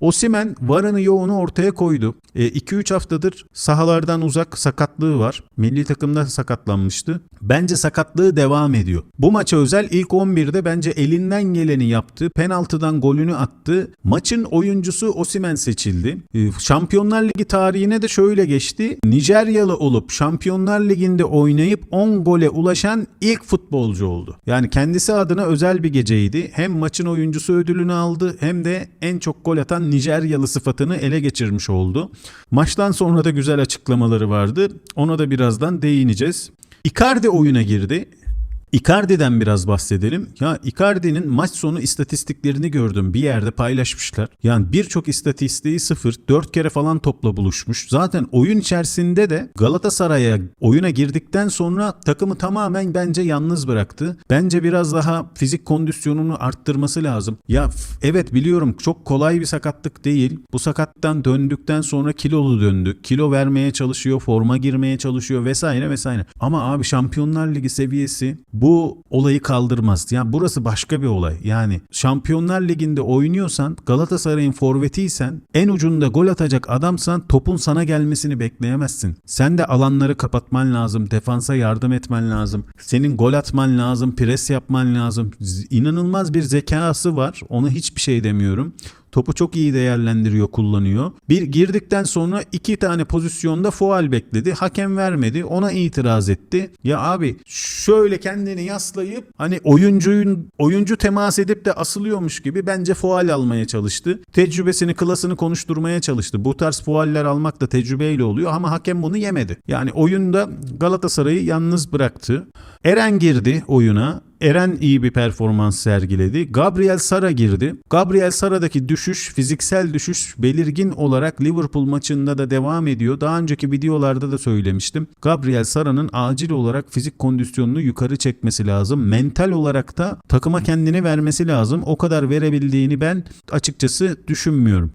Osimen varını yoğunu ortaya koydu. 2-3 haftadır sahalardan uzak sakatlığı var. Milli takımda sakatlanmıştı. Bence sakatlığı devam ediyor. Bu maça özel ilk 11'de bence elinden geleni yaptı. Penaltıdan golünü attı. Maçın oyuncusu Osimen seçildi. E, Şampiyonlar Ligi tarihine de şöyle geçti. Nijeryalı olup Şampiyonlar Ligi'nde oynayıp 10 gole ulaşan ilk futbolcu oldu. Yani kendisi adına özel bir geceydi. Hem maçın oyuncusu ödülünü aldı hem de en çok gol atan Nijeryalı sıfatını ele geçirmiş oldu. Maçtan sonra da güzel açıklamaları vardı. Ona da birazdan değineceğiz. Icardi oyuna girdi. Icardi'den biraz bahsedelim. Ya Icardi'nin maç sonu istatistiklerini gördüm. Bir yerde paylaşmışlar. Yani birçok istatistiği sıfır. Dört kere falan topla buluşmuş. Zaten oyun içerisinde de Galatasaray'a oyuna girdikten sonra takımı tamamen bence yalnız bıraktı. Bence biraz daha fizik kondisyonunu arttırması lazım. Ya evet biliyorum çok kolay bir sakatlık değil. Bu sakattan döndükten sonra kilolu döndü. Kilo vermeye çalışıyor, forma girmeye çalışıyor vesaire vesaire. Ama abi Şampiyonlar Ligi seviyesi bu olayı kaldırmaz. Yani burası başka bir olay. Yani Şampiyonlar Ligi'nde oynuyorsan Galatasaray'ın forvetiysen en ucunda gol atacak adamsan topun sana gelmesini bekleyemezsin. Sen de alanları kapatman lazım. Defansa yardım etmen lazım. Senin gol atman lazım. Pres yapman lazım. İnanılmaz bir zekası var. Ona hiçbir şey demiyorum. Topu çok iyi değerlendiriyor, kullanıyor. Bir girdikten sonra iki tane pozisyonda faul bekledi. Hakem vermedi. Ona itiraz etti. Ya abi şöyle kendini yaslayıp hani oyuncuyun oyuncu temas edip de asılıyormuş gibi bence faul almaya çalıştı. Tecrübesini, klasını konuşturmaya çalıştı. Bu tarz fauller almak da tecrübeyle oluyor ama hakem bunu yemedi. Yani oyunda Galatasaray'ı yalnız bıraktı. Eren girdi oyuna. Eren iyi bir performans sergiledi. Gabriel Sara girdi. Gabriel Sara'daki düşüş, fiziksel düşüş belirgin olarak Liverpool maçında da devam ediyor. Daha önceki videolarda da söylemiştim. Gabriel Sara'nın acil olarak fizik kondisyonunu yukarı çekmesi lazım. Mental olarak da takıma kendini vermesi lazım. O kadar verebildiğini ben açıkçası düşünmüyorum.